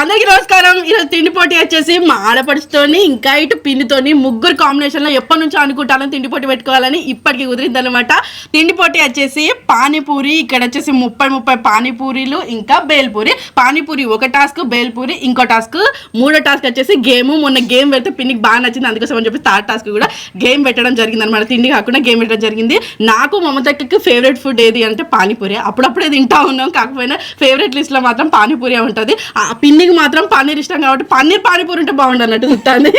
అందరికీ నమస్కారం. ఈరోజు తిండి పోటీ వచ్చేసి మా ఆడపడుచుతోని ఇంకా ఇటు పిండితోని ముగ్గురు కాంబినేషన్లో ఎప్పటి నుంచో అనుకుంటాను తిండి పోటీ పెట్టుకోవాలని ఇప్పటికి కుదిరిందనమాట తిండి పోటీ వచ్చేసి పానీపూరి ఇక్కడ వచ్చేసి ముప్పై ముప్పై పానీపూరీలు ఇంకా బేల్పూరి. పానీపూరి ఒక టాస్క్ బేల్పూరి ఇంకో టాస్క్ మూడో టాస్క్ వచ్చేసి గేమ్. మొన్న గేమ్ పెడితే పిండికి బాగా నచ్చింది అందుకోసం అని చెప్పి థర్డ్ టాస్క్ కూడా గేమ్ పెట్టడం జరిగింది అనమాట తిండి కాకుండా గేమ్ పెట్టడం జరిగింది. నాకు మమతక్కకి ఫేవరెట్ ఫుడ్ ఏది అంటే పానీపూరి. అప్పుడప్పుడే తింటా ఉన్నాం కాకపోయినా ఫేవరెట్ లిస్ట్లో మాత్రం పానీపూరి ఉంటుంది. ఆ పిన్నికి మాత్రం పన్నీర్ ఇష్టం కాబట్టి పన్నీర్ పానీపూరి ఉంటే బాగుండు అన్నట్టు చూస్తుంది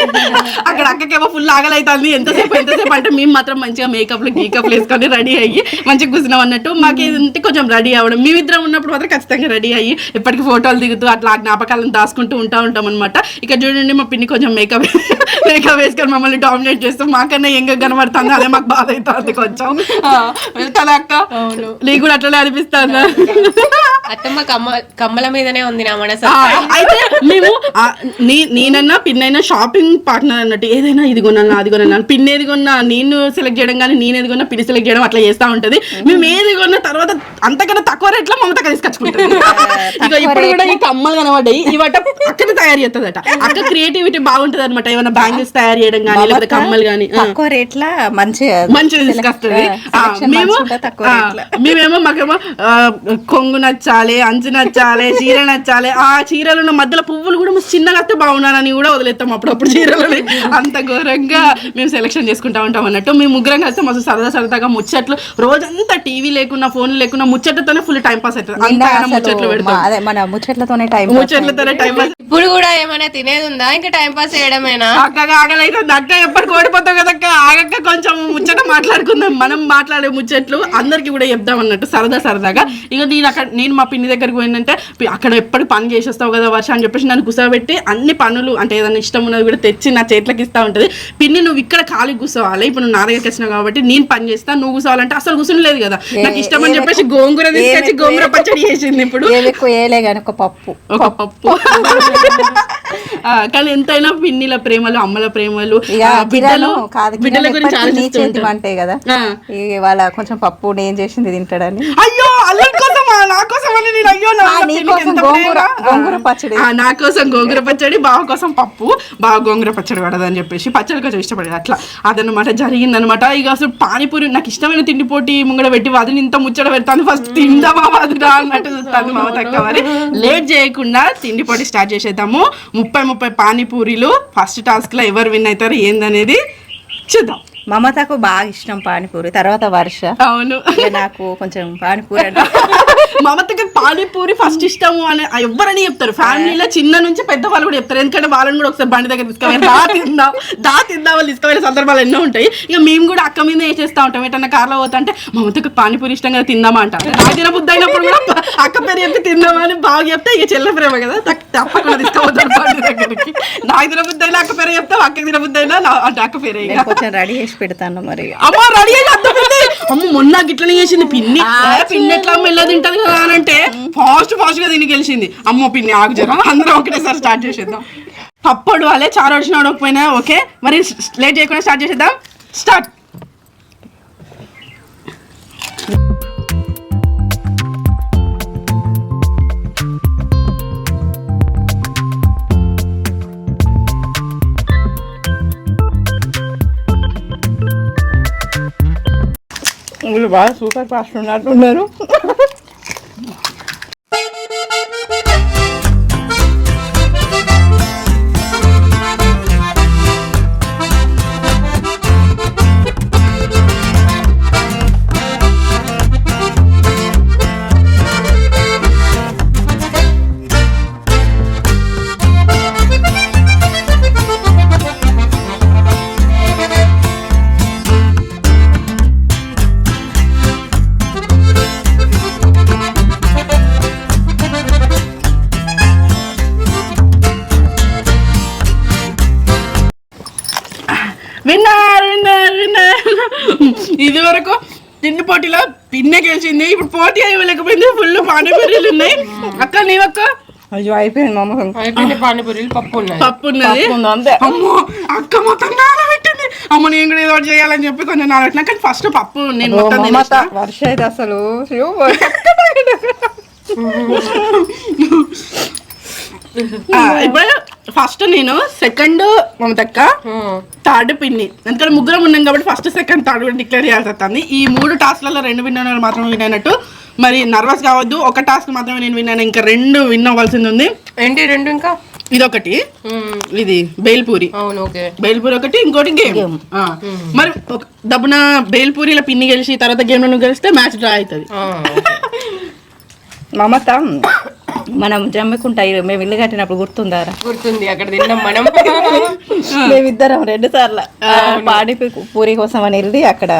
అక్కడ అక్కకేమో ఫుల్ ఆగలైతుంది ఎంతసేపు ఎంతసేపు అంటే మేము మాత్రం మంచిగా మేకప్లు గీకప్లు వేసుకొని రెడీ అయ్యి మంచిగా కూర్చున్నాం అన్నట్టు. మాకు ఏంటంటే కొంచెం రెడీ అవ్వడం. మేమిద్దరం ఉన్నప్పుడు మాత్రం ఖచ్చితంగా రెడీ అయ్యి ఎప్పటికీ ఫోటోలు దిగుతూ అట్లా జ్ఞాపకాలను దాచుకుంటూ ఉంటా ఉంటాం అనమాట ఇక చూడండి మా పిన్ని కొంచెం మేకప్ మేకప్ వేసుకొని మమ్మల్ని డామినేట్ చేస్తూ మాకన్నా ఎంగ కనబడుతుంది అదే మాకు బాధ అవుతుంది కొంచెం. వెళ్తానా అక్క? నీకు కూడా అట్లనే అనిపిస్తుందా? అత్తమ్మ కమ్మ కమ్మల మీదనే ఉంది నా మనసు. అయితే మేము నేనన్నా పిన్నైనా షాపింగ్ పార్ట్నర్ అన్నట్టు ఏదైనా ఇది కొన్నా అది కొన్నా పిన్ ఏది కొన్నా నేను సెలెక్ట్ చేయడం కానీ నేను ఏది కొన్నా పిన్ సెలెక్ట్ చేయడం అట్లా చేస్తా ఉంటది. మేము ఏది కొన్న తర్వాత అంతకన్నా తక్కువ రేట్లో మమతక తీసుకొచ్చుకుంటాం ఇప్పుడు కూడా ఈ కమ్మలు కనబడ్డాయి. ఇవట అక్కడ తయారు చేస్తుందట అక్క క్రియేటివిటీ బాగుంటది అనమాట ఏమైనా బ్యాంగిల్స్ తయారు చేయడం కానీ లేకపోతే కమ్మలు కానీ తక్కువ రేట్ల మంచిగా మంచిగా తీసుకొస్తుంది. మేము. మేమేమో మాకేమో కొంగు నచ్చాలి అంచు నచ్చాలి చీర నచ్చాలి ఆ చీరలు ఉన్న మధ్యలో పువ్వులు కూడా చిన్నగా వస్తే బాగున్నానని కూడా వదిలేస్తాం అప్పుడప్పుడు చీరలని. అంత ఘోరంగా మేము సెలెక్షన్ చేసుకుంటా ఉంటాం అన్నట్టు. మేము ముగ్గురం కలిస్తే మస్తు సరదా సరదాగా ముచ్చట్లు రోజంతా టీవీ లేకున్నా ఫోన్ లేకున్నా ముచ్చట్లతోనే ఫుల్ టైం పాస్ అవుతుంది. ముచ్చట్లు మా- పెడతాం అదే మన ముచ్చట్లతోనే టైం ముచ్చట్లతోనే టైం పాస్ ఇప్పుడు కూడా ఏమైనా తినేది ఉందా? ఇంకా టైం పాస్ చేయడమేనా? అక్కగా ఆగలైతే అక్క ఎప్పటికి ఓడిపోతావు కదక్క? ఆగక్క కొంచెం. మాట్లాడుకుందాం. మనం మాట్లాడే ముచ్చట్లు అందరికి కూడా చెప్దాం అన్నట్టు సరదా సరదాగా. ఇక నేను అక్కడ నేను మా పిన్ని దగ్గరికి పోయిందంటే అక్కడ ఎప్పటి పని చేసేస్తావు కదా వర్ష అని చెప్పేసి నన్ను కూర్చోబెట్టి అన్ని పనులు అంటే ఏదైనా ఇష్టం ఉన్నది కూడా తెచ్చి నా చేతులకు ఇస్తా ఉంటది. పిన్ని నువ్వు ఇక్కడ ఖాళీ కూర్చోవాలి ఇప్పుడు నువ్వు నా దగ్గరికి వచ్చినావు కాబట్టి నేను పని చేస్తా నువ్వు కూర్చోవాలంటే అసలు కూర్చుని కదా. నాకు ఇష్టం అని చెప్పేసి గోంగూర తీసుకొచ్చి గోంగూర పచ్చడి చేసింది ఇప్పుడు. ఒక పప్పు. ఒక పప్పు. కానీ ఎంతైనా పిన్నిల ప్రేమలు అమ్మల ప్రేమలు బిడ్డలు బిడ్డల గురించి ఎప్పటికీ వంటే కదా వాళ్ళ కొంచెం పప్పు నేను చేసింది తింటాడని. అయ్యో అల్లరి నా కోసం అని నేను అయ్యో గోంగూర-. గోంగూర పచ్చడి. నా కోసం గోంగూర పచ్చడి బావ కోసం పప్పు బావ గోంగూర పచ్చడి పడదని చెప్పేసి పచ్చడి కొంచెం ఇష్టపడేది. అట్లా అదనమాట జరిగిందనమాట ఇక అసలు పానీపూరి నాకు ఇష్టమైన తిండి పోటీ ముంగడ పెట్టి వదిలి ఇంత ముచ్చట పెడతాను. ఫస్ట్ తిందామా వదిరా అన్నట్టు చూస్తాను మామ తక్కువ మరి. లేట్ చేయకుండా తిండి పోటీ స్టార్ట్ చేసేద్దాము. ముప్పై ముప్పై పానీపూరీలు ఫస్ట్ టాస్క్లో ఎవరు విన్ అవుతారు ఏందనేది చూద్దాం. మమతకు బాగా ఇష్టం పానీపూరి తర్వాత వర్ష. అవును. నాకు కొంచెం పానీపూరి అంటే మమతకి పానీపూరి ఫస్ట్ ఇష్టము అని ఎవరని చెప్తారు. ఫ్యామిలీలో చిన్న నుంచి పెద్ద వాళ్ళు కూడా చెప్తారు. ఎందుకంటే వాళ్ళని కూడా ఒకసారి బండి దగ్గర తీసుకువెళ్ళి దా తిందాం దా తిందాం వాళ్ళు తీసుకువెళ్ళే సందర్భాలు ఎన్నో ఉంటాయి. ఇక మేము కూడా అక్క మీద వేసేస్తా ఉంటాం. ఎటన్నా కార్లో పోతా అంటే మమతకు పానీపూరి ఇష్టం కదా తిందామా అంట నా తిన బుద్ధి అయినప్పుడు కూడా అక్క పేరు చెప్పి తిందామా అని బాగా చెప్తే ఇక చెల్ల ప్రేమ కదా. తప్పకుండా తీసుకుపోతారు దగ్గరికి నాకు తిన అయినా అక్క పేరు చెప్తాం అక్కకి తిన బుద్ధి అయినా అంటే అక్క పేరే కొంచెం రెడీ చేసి పెడతాను మరి అమ్మ రెడీ అయ్యి అర్థమైంది అమ్మ మొన్న గిట్లనే చేసింది పిన్ని పిన్ని ఎట్లా మెల్ల తింటది కదా అని అంటే ఫాస్ట్ ఫాస్ట్గా తిని గెలిచింది అమ్మో పిన్ని ఆకు జర అందరం ఒకటేసారి స్టార్ట్ చేసేద్దాం పప్పడు వాళ్ళే చారు వచ్చిన అడగకపోయినా ఓకే మరి లేట్ చేయకుండా స్టార్ట్ చేసేద్దాం స్టార్ట్ వీళ్ళు బాగా సూపర్ ఫాస్ట్ ఉన్నట్టున్నారు ఇది వరకు తిండి పోటీలో పిన్నే గెలిచింది. ఇప్పుడు పోటీ అయ్యలేకపోయింది ఫుల్ పానీపూరీలు ఉన్నాయి. అక్క నీవక్క అయ్యో అయిపోయింది మమ్మ అయిపోయింది పానీపూరీలు పప్పు ఉన్నాయి. పప్పు ఉన్నది? అంతే. అమ్మో అక్క మొత్తం నానబెట్టింది. అమ్మ నేను కూడా ఏదో ఒకటి చేయాలని చెప్పి కొంచెం నానబెట్టినా. కానీ ఫస్ట్ పప్పు నేను మొత్తం. వర్ష అయితే అసలు ఇప్పుడు ఫస్ట్ నేను సెకండ్ మమతక్క థర్డ్ పిన్ని. ఎందుకంటే ముగ్గురం ఉన్నాం కాబట్టి ఫస్ట్ సెకండ్ థర్డ్ కూడా డిక్లేర్ చేయాల్సి వస్తుంది. ఈ మూడు టాస్క్లలో రెండు విన్ అయిన వాళ్ళు మాత్రమే విన్ అయినట్టు. మరి నర్వస్ కావద్దు. ఒక టాస్క్ మాత్రమే నేను విన్ అయినా ఇంకా రెండు విన్ అవ్వాల్సింది ఉంది. ఏంటి రెండు ఇంకా? ఇదొకటి. మ్మ్. ఇది బేల్పూరి. అవును ఓకే. బేల్పూరి ఒకటి ఇంకోటి గేమ్ మరి ఒక దబ్బున బేల్పూరిలో పిన్ని గెలిచి తర్వాత గేమ్ నువ్వు గెలిస్తే మ్యాచ్ డ్రా అవుతుంది. మమత. మనం జమ్మికుంటా ఇరు- మేము ఇల్లు కట్టినప్పుడు గుర్తుందారా? గుర్తుంది అక్కడ తిన్నాం మనం. మేమిద్దరం రెండు సార్లు. పాడి పూరి కోసం అని వెళ్ళి అక్కడ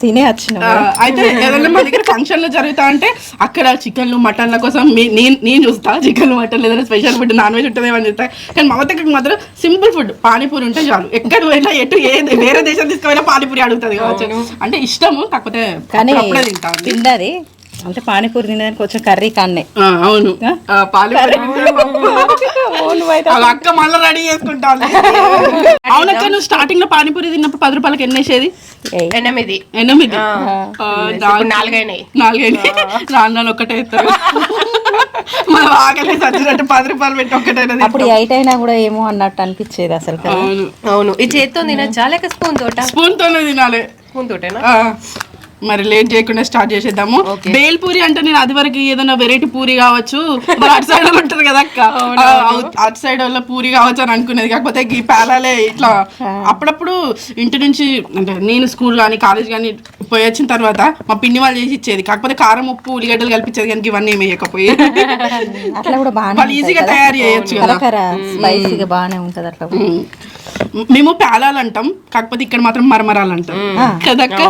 తినే వచ్చినాం. అయితే ఏదైనా మా దగ్గర ఫంక్షన్లు జరుగుతా అంటే అక్కడ చికెన్లు మటన్ల కోసం మీ- నేను నేను చూస్తా చికెన్ మటన్ ఏదైనా స్పెషల్ ఫుడ్ నాన్ వెజ్ ఉంటుందేమో అని చూస్తా. కానీ మమతకి మాత్రం సింపుల్ ఫుడ్ పానీపూరి ఉంటే చాలు. ఎక్కడ పోయినా ఎటు ఏ వేరే దేశం తీసుకుపోయినా పానీపూరి అడుగుతుంది కావచ్చు. అంటే ఇష్టము కాకపోతే కానీ తిన్నది అంటే పానీపూరి తినడానికి కొంచెం కర్రీ కాన్నే. అవును. అక్క మళ్ళీ రెడీ చేసుకుంటాను అవునక్క నువ్వు స్టార్టింగ్లో పానీపూరి తిన్నప్పుడు పది రూపాయలకి ఎన్ని వేసేది? ఏయ్. ఎనిమిది. ఎనిమిది? నాలుగైనాయి. నాలుగైంది నాన్న ఒకటే ఇస్తారు. మనం ఆకలి సచ్చినట్టు పది రూపాయలు పెట్టి ఒక్కటైనా అప్పుడు ఎయిట్ అయినా కూడా ఏమో అన్నట్టు అనిపించేది అసలు. అవును. అవును. ఈ చేత్తో తినచ్చా? లేక స్పూన్ తోట స్పూన్ తోనే తినాలి. స్పూన్ తోటేనా మరి లేట్ చేయకుండా స్టార్ట్ చేసేద్దాము. బేల్ పూరి అంటే నేను అది వరకు ఏదైనా వెరైటీ పూరి కావచ్చు అటు సైడ్ వాళ్ళు ఉంటుంది కదా అక్క. అటు సైడ్ వాళ్ళ పూరి కావచ్చు అని అనుకునేది. కాకపోతే ఈ పేలాలే ఇట్లా అప్పుడప్పుడు ఇంటి నుంచి అంటే నేను స్కూల్ కానీ కాలేజ్ కానీ పోయి వచ్చిన తర్వాత మా పిన్ని వాళ్ళు చేసి ఇచ్చేది. కాకపోతే కారం ఉప్పు ఉల్లిగడ్డలు కల్పించేది కానీ ఇవన్నీ ఏమి వేయకపోయి. అట్లా కూడా బాగానే వాళ్ళు ఈజీగా తయారు చేయొచ్చు కదా. స్పైసీగా బాగానే ఉంటది అట్లా. మేము పేలాలు అంటాం కాకపోతే ఇక్కడ మాత్రం మరమరాలు అంటాం కదక్క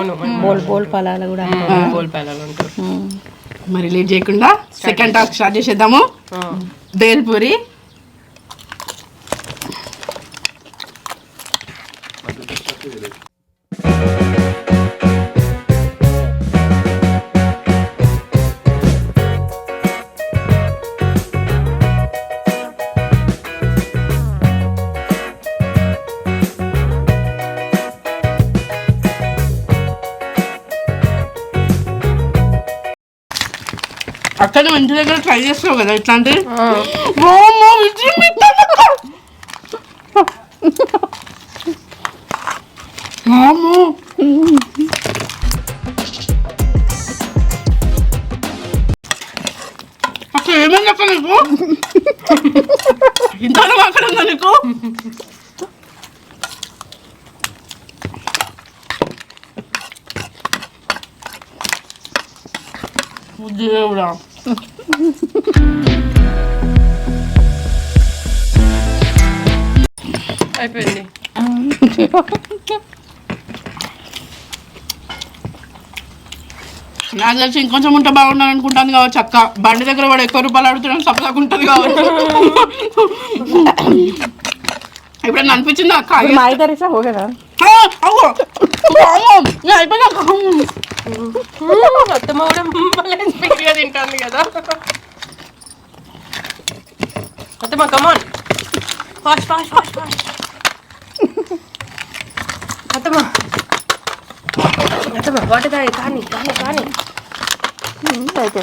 బోల్ బోల్ పలాలు కూడా. మరి లేట్ చేయకుండా సెకండ్ టాస్క్ స్టార్ట్ చేసేద్దాము. బేల్పూరి అక్కడ నువ్వు ఇంటి దగ్గర ట్రై చేస్తావు కదా ఇట్లాంటి వామ్మో, విజయం పెట్టావక్క. వామ్మో. అక్కడ ఏమైంది అక్క నీకు ఇంత అక్కడ ఉందా నీకు దేవుడా అయిపోయింది. నాకు తెలిసి ఇంకొంచెం ఉంటే బాగుండాలి అనుకుంటాను కావచ్చు అక్క. బండి దగ్గర వాడు ఎక్కువ రూపాయలు అడుగుతున్నాను సపదాకు ఉంటుంది కావచ్చు. ఎప్పుడన్నా అనిపించిందా అక్క? ఇప్పుడు అత్తమ్మ కూడా మళ్ళీ స్పీడ్గా తింటుంది కదా. అత్తమ్మ come on fast fast fast fast అత్తమ్మ అత్తమ్మ వాటర్ తాగి కానీ కానీ కానీ అయితే.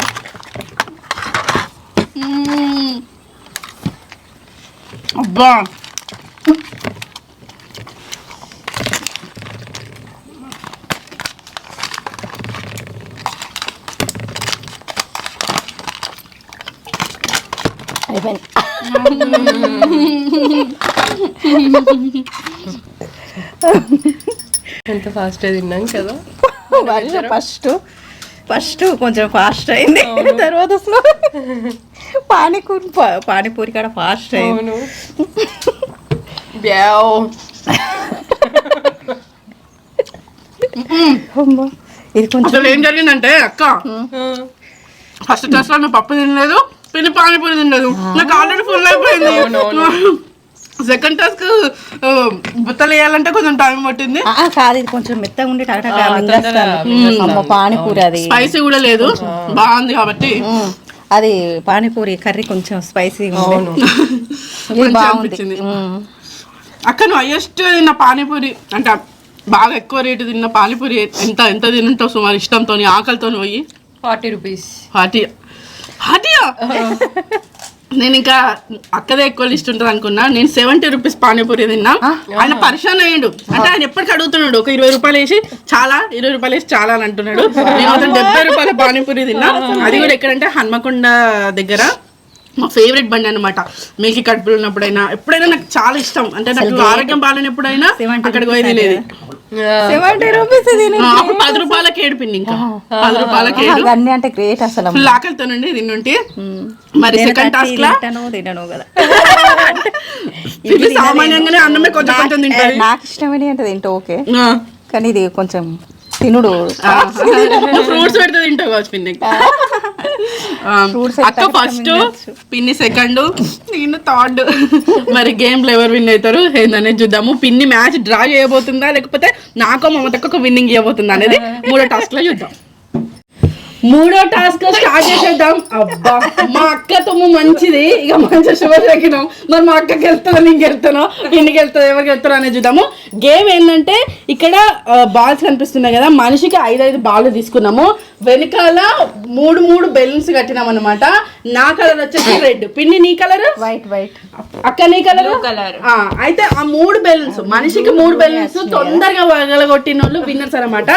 అబ్బా. ఎంత ఫాస్ట్గా తిన్నాం కదా. ఫస్ట్ ఫస్ట్ కొంచెం ఫాస్ట్ అయింది. తర్వాత అసలు పానీపూరి పానీపూరి కాడ ఫాస్ట్ అయింది. అమ్మా. ఇది కొంచెం ఏం జరిగిందంటే అక్క ఫస్ట్ క్లాస్లో నువ్వు పప్పు తినలేదు పిల్లి పానీపూరి తినలేదు నాకు ఆల్రెడీ ఫుల్ అయిపోయింది సెకండ్ టాస్క్ బుత్తలు వేయాలంటే కొంచెం టైం పట్టింది కాదు ఇది కొంచెం మెత్తగా ఉండి. అమ్మ పానీపూరి అది స్పైసీ కూడా లేదు బాగుంది కాబట్టి అది పానీపూరి కర్రీ కొంచెం స్పైసీ బాగుంది అనిపించింది. ఉమ్. అక్క నువ్వు హైయెస్ట్ తిన్న పానీపూరి అంటే బాగా ఎక్కువ రేటు తిన్న పానీపూరి ఎంత ఎంత తింటావు సుమారు ఇష్టంతో ఆకలితో పోయి ఫార్టీ రూపీస్ హాటియా హాటియా! నేను ఇంకా అక్కదే ఎక్కువ లిస్ట్ ఉంటుంది అనుకున్నా. నేను సెవెంటీ రూపీస్ పానీపూరి తిన్నా. ఆయన పరిశాన్ అయ్యాడు. అంటే ఆయన ఎప్పటికీ అడుగుతున్నాడు ఒక ఇరవై రూపాయలు వేసి చాలా ఇరవై రూపాయలు వేసి చాలా అని అంటున్నాడు. నేను మాత్రం డెబ్బై రూపాయల పానీపూరి తిన్నా. అది కూడా ఎక్కడంటే హన్మకొండ దగ్గర. మా ఫేవరెట్ బండి అనమాట మిల్కి కడుపులు ఉన్నప్పుడైనా ఎప్పుడైనా నాకు చాలా ఇష్టం. అంటే నాకు ఆరోగ్యం బాగాలేనప్పుడైనా అక్కడికి పోయి తినేది సెవెంటీ రూపీస్ పది రూపాయలకి ఏడుపిండి ఇంకా. పది రూపాయలకి అన్నీ అంటే గ్రేట్ అసలు. ఫుల్ ఆకలితోనండి తిన్నుంటి మరి సెకండ్ టాస్క్ లా? తినను కదా. సామాన్యంగానే అన్నమే కొంచెం కొంచెం తింటది నాకు ఇష్టమని అంటే తింటా ఓకే. కానీ ఇది కొంచెం తినుడు. ఫ్రూట్స్ పెడితే తింటావు కావచ్చు అక్క అయితే ఫస్ట్. పిన్ని సెకండ్ నేను థర్డ్ మరి గేమ్లో ఎవరు విన్ అవుతారు. ఏందనేది చూద్దాము. పిన్ని మ్యాచ్ డ్రా చేయబోతుందా? లేకపోతే నాకో మమతకు విన్నింగ్ ఇవ్వబోతుందా అనేది మూడో టాస్క్లో చూద్దాం. మూడో టాస్క్ స్టార్ట్ చేసేద్దాం. అబ్బా మా అక్క తుమ్ము మంచిది. ఇక మంచి షుగర్ తగ్గినాం మరి మా అక్కకి వెళ్తుందో నేను వెళ్తానో ఇంటికి వెళ్తుందో ఎవరికి వెళ్తారో అనేది చూద్దాము. గేమ్ ఏంటంటే ఇక్కడ బాల్స్ కనిపిస్తున్నాయి కదా. మనిషికి ఐదు ఐదు బాల్ తీసుకున్నాము. వెనకాల మూడు మూడు బెలూన్స్ కట్టినాం అనమాట నా కలర్ వచ్చేసి రెడ్ పిన్ని నీ కలర్ వైట్ వైట్ అక్క నీ కలర్ colour. అయితే ఆ మూడు బెలూన్స్ మనిషికి మూడు బెలూన్స్ తొందరగా వగలగొట్టిన వాళ్ళు విన్నర్స్ అనమాట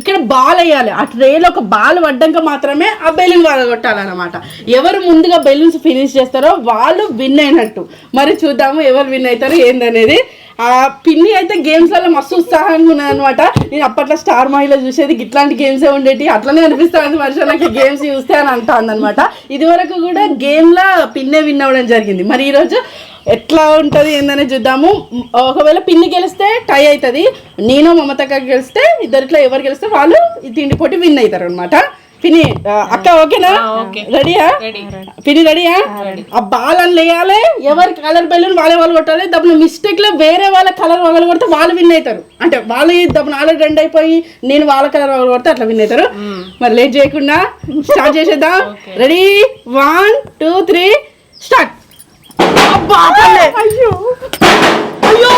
ఇక్కడ బాల్ వేయాలి. ఆ ట్రేలో ఒక బాల్ పడ్డాక మాత్రమే ఆ బెలూన్ వగలగొట్టాలన్నమాట ఎవరు ముందుగా బెలూన్స్ ఫినిష్ చేస్తారో వాళ్ళు విన్ అయినట్టు. మరి చూద్దాము ఎవరు విన్ అవుతారు ఏందనేది. ఆ పిన్ని అయితే గేమ్స్ వల్ల మస్తు ఉత్సాహంగా ఉన్నది అనమాట నేను అప్పట్లో స్టార్ మహిళ చూసేది ఇట్లాంటి గేమ్సే ఉండేటి. అట్లనే అనిపిస్తుంది మనిషి నాకు గేమ్స్ చూస్తే అని అంటాను అనమాట ఇది వరకు కూడా గేమ్లో పిన్నే విన్ అవ్వడం జరిగింది. మరి ఈరోజు ఎట్లా ఉంటుంది ఏందని చూద్దాము. ఒకవేళ పిన్ని గెలిస్తే టై అవుతుంది. నేను మమతక్క గెలిస్తే ఇద్దరిట్లో ఎవరు గెలిస్తే వాళ్ళు ఈ తిండి పోటీ విన్ అవుతారు అనమాట పిన్ని ఆ, అక్క ఓకేనా? రెడీయా? పిన్ని రెడీయా? ఆ బాల్ లేయాలి ఎవరి కలర్ బెలూన్ వాళ్ళే వాళ్ళు కొట్టాలి దప్పుడు మిస్టేక్లో వేరే వాళ్ళ కలర్ వాళ్ళు కొడితే వాళ్ళు విన్ అవుతారు. అంటే వాళ్ళు దప్పుడు ఆల్రెడీ రెండు అయిపోయి నేను వాళ్ళ కలర్ వాళ్ళు కొడితే అట్లా విన్ అవుతారు. మరి లేట్ చేయకుండా స్టార్ట్ చేసేద్దాం. Ready one two three start. అయ్యో. అయ్యో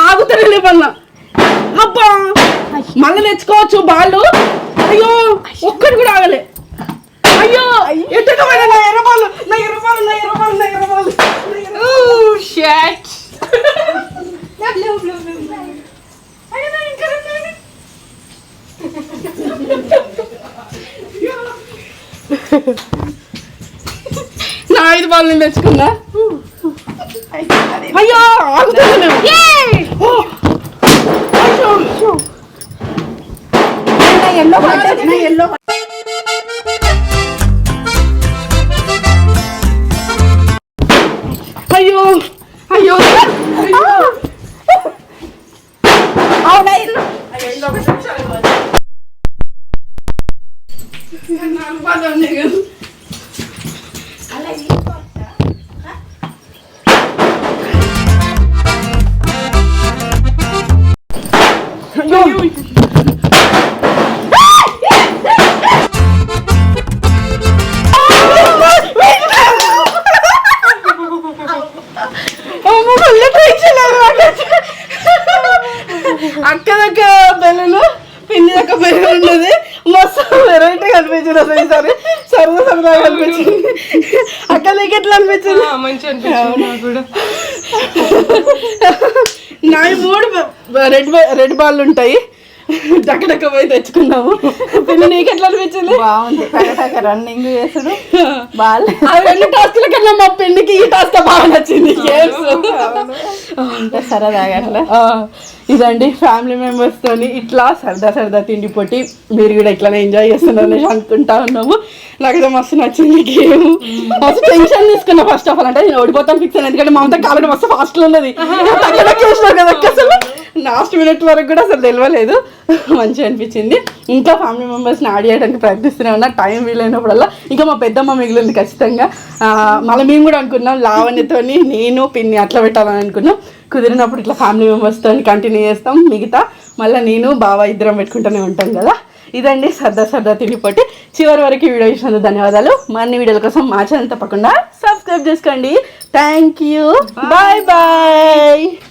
ఆగుతారు లేపన్నా. అబ్బా మళ్ళీ తెచ్చుకోవచ్చు బాళ్ళు అయ్యో ఒక్కటి కూడా ఆగలే అయ్యో ఎట్టుకో పోయినా నా ఎర్రబాలు నా ఎర్రబాలు నా ఎర్రబాలు నా ఎర్రబాలు షట్ నా ఐదు బాల్ నేను తెచ్చుకున్నా అయ్యో ఆగుతున్నాను మంచి అనిపించింది నాకు కూడా. మూడు రెడ్ రెడ్ బాల్ ఉంటాయి. డక్కడక్క పోయి తెచ్చుకున్నాము. పిన్ని నీకు ఎట్లా అనిపించింది? బాగుంది. టక రన్నింగ్ చేసుడు బాల్ ఆ రెండు టాస్క్ల కన్నా మా పెళ్ళికి ఈ టాస్క్ బాగా నచ్చింది. గేమ్స్ అంటే సరదాగా అట్లా. ఇదండి ఫ్యామిలీ మెంబర్స్ తోని ఇట్లా సరదా సరదా తిండి పొట్టి మీరు కూడా ఇట్లానే ఎంజాయ్ చేస్తున్నారు అనేసి అనుకుంటా ఉన్నాము. నాకైతే మస్తు నచ్చింది గేమ్ మస్తు టెన్షన్ తీసుకున్నా ఫస్ట్ ఆఫ్ ఆల్ అంటే నేను ఓడిపోతాను ఫిక్స్ అయ్యాను ఎందుకంటే మా అంతా కాలం మస్తు ఫాస్ట్లో ఉన్నది. కదా అసలు. లాస్ట్ మినిట్ వరకు కూడా అసలు తెలియలేదు మంచిగా అనిపించింది. ఇంకా ఫ్యామిలీ మెంబర్స్ని యాడ్ చేయడానికి ప్రయత్నిస్తూనే ఉన్నా. టైం వీలైనప్పుడల్లా. ఇంకా మా పెద్దమ్మ మిగిలింది ఖచ్చితంగా. మళ్ళీ మేము కూడా అనుకున్నాం లావణ్యతోని నేను పిన్ని అట్లా పెట్టాలని అనుకున్నాం. కుదిరినప్పుడు ఇట్లా ఫ్యామిలీ మెంబర్స్తో కంటిన్యూ చేస్తాం. మిగతా మళ్ళీ నేను బావ ఇద్దరం పెట్టుకుంటూనే ఉంటాం కదా. ఇదండి సరదా సరదా తిండిపోటీ చివరి వరకు వీడియో ఇచ్చినందుకు ధన్యవాదాలు. మరిన్ని వీడియోల కోసం మా ఛానల్ తప్పకుండా సబ్స్క్రైబ్ చేసుకోండి. Thank you bye bye